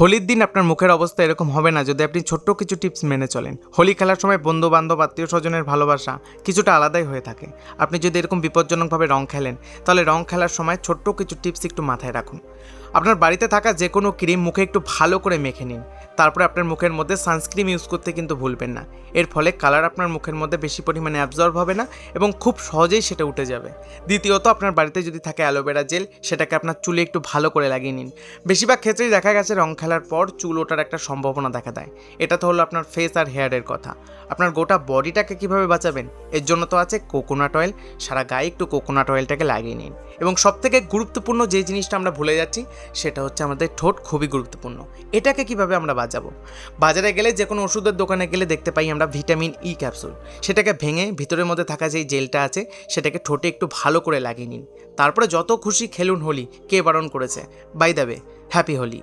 হোলির দিন আপনার মুখের অবস্থা এরকম হবে না যদি আপনি ছোট্ট কিছু টিপস মেনে চলেন। হোলি খেলার সময় বন্ধু বান্ধব আত্মীয় স্বজনের ভালোবাসা কিছুটা আলাদাই হয়ে থাকে। আপনি যদি এরকম বিপজ্জনকভাবে রং খেলেন, তাহলে রং খেলার সময় ছোট্ট কিছু টিপস একটু মাথায় রাখুন। আপনার বাড়িতে থাকা যে কোনো ক্রিম মুখে একটু ভালো করে মেখে নিন। তারপরে আপনার মুখের মধ্যে সানস্ক্রিম ইউজ করতে কিন্তু ভুলবেন না। এর ফলে কালার আপনার মুখের মধ্যে বেশি পরিমাণে অ্যাবজর্ব হবে না এবং খুব সহজেই সেটা উঠে যাবে। দ্বিতীয়ত, আপনার বাড়িতে যদি থাকে অ্যালোভেরা জেল, সেটাকে আপনার চুলে একটু ভালো করে লাগিয়ে নিন। বেশিরভাগ ক্ষেত্রেই দেখা গেছে রং খেলার পর চুল ওঠার একটা সম্ভাবনা দেখা দেয়। এটা তো হলো আপনার ফেস আর হেয়ারের কথা। আপনার গোটা বডিটাকে কীভাবে বাঁচাবেন? এর জন্য তো আছে কোকোনাট অয়েল। সারা গায়ে একটু কোকোনাট অয়েলটাকে লাগিয়ে নিন। এবং সবথেকে গুরুত্বপূর্ণ যে জিনিসটা আমরা ভুলে যাচ্ছি, সেটা হচ্ছে আমাদের ঠোঁট খুবই গুরুত্বপূর্ণ। এটাকে কীভাবে আমরা বাঁচাবো? বাজারে গেলে যে কোনো ওষুধের দোকানে গেলে দেখতে পাই আমরা ভিটামিন ই ক্যাপসুল। সেটাকে ভেঙে ভিতরের মধ্যে থাকা যেই জেলটা আছে, সেটাকে ঠোঁটে একটু ভালো করে লাগিয়ে নিন। তারপরে যত খুশি খেলুন হোলি, কে বারণ করেছে? By the happy Holi